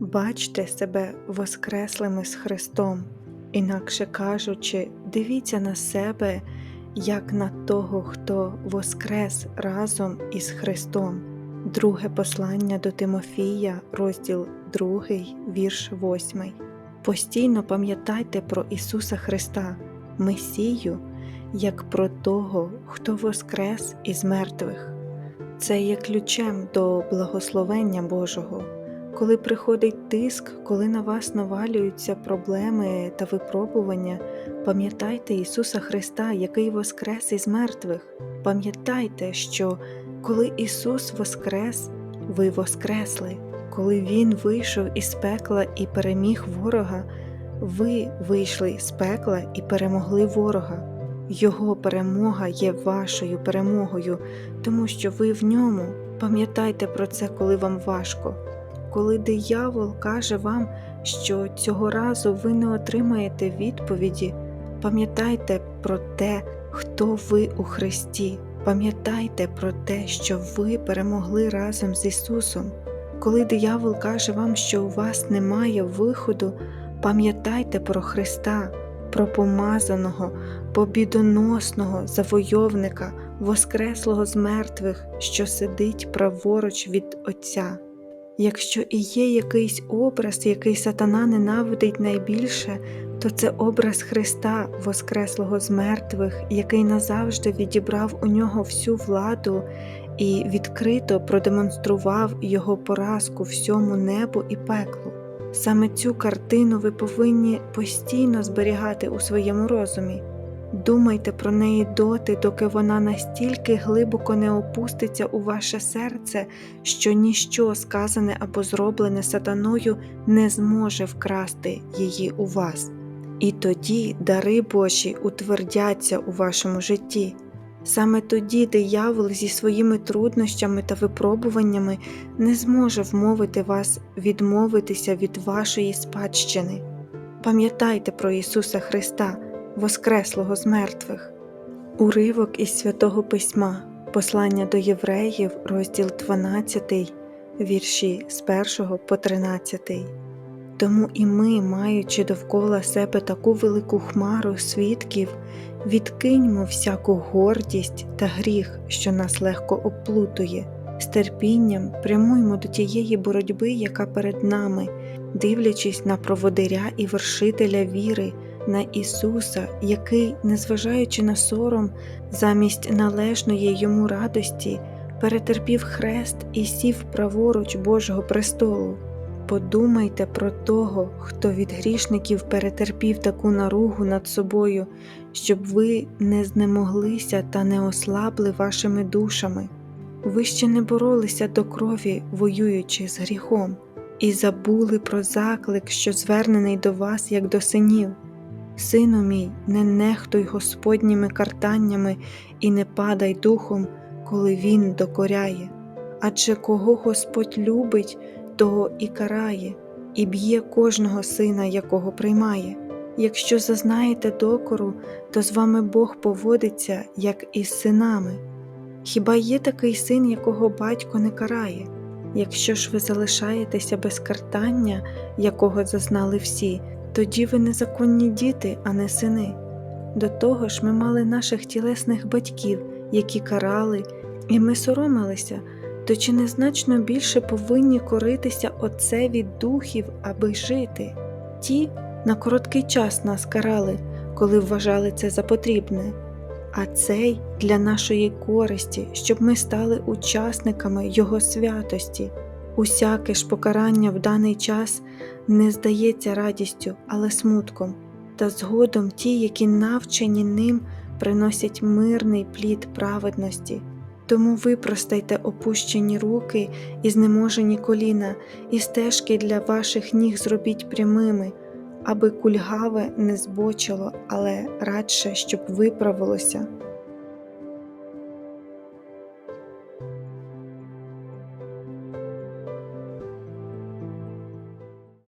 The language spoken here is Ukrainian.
Бачте себе воскреслими з Христом, інакше кажучи, дивіться на себе як на того, хто воскрес разом із Христом. Друге послання до Тимофія, розділ 2, вірш 8. Постійно пам'ятайте про Ісуса Христа, Месію, як про того, хто воскрес із мертвих. Це є ключем до благословення Божого. Коли приходить тиск, коли на вас навалюються проблеми та випробування, пам'ятайте Ісуса Христа, який воскрес із мертвих. Пам'ятайте, що коли Ісус воскрес, ви воскресли. Коли Він вийшов із пекла і переміг ворога, ви вийшли з пекла і перемогли ворога. Його перемога є вашою перемогою, тому що ви в ньому. Пам'ятайте про це, коли вам важко. Коли диявол каже вам, що цього разу ви не отримаєте відповіді, пам'ятайте про те, хто ви у Христі. Пам'ятайте про те, що ви перемогли разом з Ісусом. Коли диявол каже вам, що у вас немає виходу, пам'ятайте про Христа, про помазаного, побідоносного завойовника, воскреслого з мертвих, що сидить праворуч від Отця. Якщо і є якийсь образ, який сатана ненавидить найбільше, то це образ Христа, Воскреслого з мертвих, який назавжди відібрав у нього всю владу і відкрито продемонстрував його поразку всьому небу і пеклу. Саме цю картину ви повинні постійно зберігати у своєму розумі. Думайте про неї доти, доки вона настільки глибоко не опуститься у ваше серце, що ніщо сказане або зроблене сатаною не зможе вкрасти її у вас. І тоді дари Божі утвердяться у вашому житті. Саме тоді диявол зі своїми труднощами та випробуваннями не зможе вмовити вас відмовитися від вашої спадщини. Пам'ятайте про Ісуса Христа, Воскреслого з мертвих. Уривок із Святого Письма, Послання до Євреїв, розділ 12, вірші з 1 по 13. Тому і ми, маючи довкола себе таку велику хмару свідків, відкиньмо всяку гордість та гріх, що нас легко оплутує, з терпінням прямуймо до тієї боротьби, яка перед нами, дивлячись на проводиря і вершителя віри, на Ісуса, який, незважаючи на сором, замість належної йому радості, перетерпів хрест і сів праворуч Божого престолу. Подумайте про того, хто від грішників перетерпів таку наругу над собою, щоб ви не знемоглися та не ослабли вашими душами. Ви ще не боролися до крові, воюючи з гріхом, і забули про заклик, що звернений до вас, як до синів. Сину мій, не нехтуй Господніми картаннями і не падай духом, коли Він докоряє. Адже кого Господь любить, того і карає, і б'є кожного сина, якого приймає. Якщо зазнаєте докору, то з вами Бог поводиться, як із синами. Хіба є такий син, якого батько не карає? Якщо ж ви залишаєтеся без картання, якого зазнали всі, тоді ви незаконні діти, а не сини. До того ж, ми мали наших тілесних батьків, які карали, і ми соромилися, то чи не значно більше повинні коритися Отцеві духів, аби жити? Ті на короткий час нас карали, коли вважали це за потрібне, а цей для нашої користі, щоб ми стали учасниками Його святості. Усяке ж покарання в даний час не здається радістю, але смутком, та згодом ті, які навчені ним, приносять мирний плід праведності. Тому випростайте опущені руки і знеможені коліна, і стежки для ваших ніг зробіть прямими, аби кульгаве не збочило, але радше, щоб виправилося.